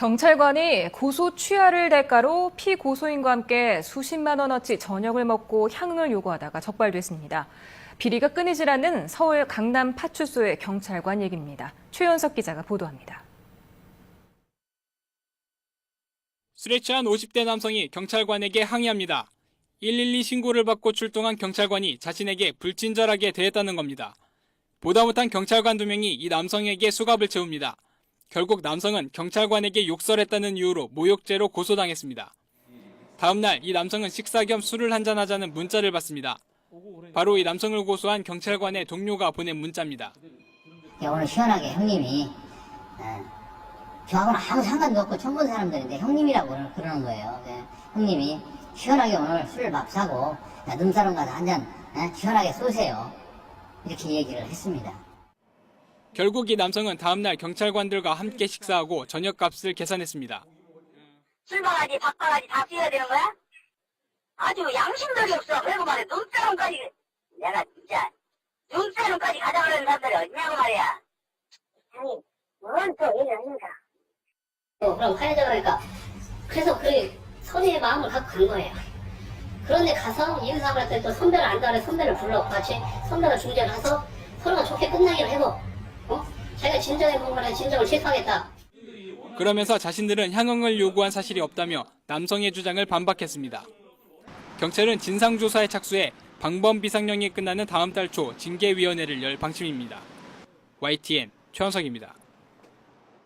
경찰관이 고소 취하를 대가로 피고소인과 함께 수십만 원어치 저녁을 먹고 향응을 요구하다가 적발됐습니다. 비리가 끊이질 않는 서울 강남 파출소의 경찰관 얘기입니다. 최연석 기자가 보도합니다. 술에 취한 50대 남성이 경찰관에게 항의합니다. 112 신고를 받고 출동한 경찰관이 자신에게 불친절하게 대했다는 겁니다. 보다 못한 경찰관 두 명이 이 남성에게 수갑을 채웁니다. 결국 남성은 경찰관에게 욕설했다는 이유로 모욕죄로 고소당했습니다. 다음 날 이 남성은 식사 겸 술을 한잔하자는 문자를 받습니다. 바로 이 남성을 고소한 경찰관의 동료가 보낸 문자입니다. 야, 오늘 시원하게 형님이 예, 저하고는 아무 상관도 없고 처음 본 사람들인데 형님이라고 그러- 그러는 거예요. 예, 형님이 시원하게 오늘 술 밥 사고 야, 눈사람 가서 한잔 예, 시원하게 쏘세요. 이렇게 얘기를 했습니다. 결국 이 남성은 다음날 경찰관들과 함께 식사하고 저녁값을 계산했습니다. 술바가지, 밥바가지 다 써야 되는 거야? 아주 양심들이 없어. 그리고 말이야, 눈사람까지, 내가 진짜, 눈사람까지 가져가려는 사람들이 어디냐고 말이야. 아니, 뭔또 일을 합니까? 어, 그럼 화해자 그러니까 그래서 그 선의의 마음을 갖고 간 거예요. 그런데 가서 했더니 또 선배를 안다 그래 선배를 불러 같이 선배가 중재를 해서 서로가 좋게 끝나기로 해고 어? 자기가 진정해 본 거는 진정을 취소하겠다. 그러면서 자신들은 향응을 요구한 사실이 없다며 남성의 주장을 반박했습니다. 경찰은 진상조사에 착수해 방범 비상령이 끝나는 다음 달 초 징계위원회를 열 방침입니다. YTN 최원석입니다.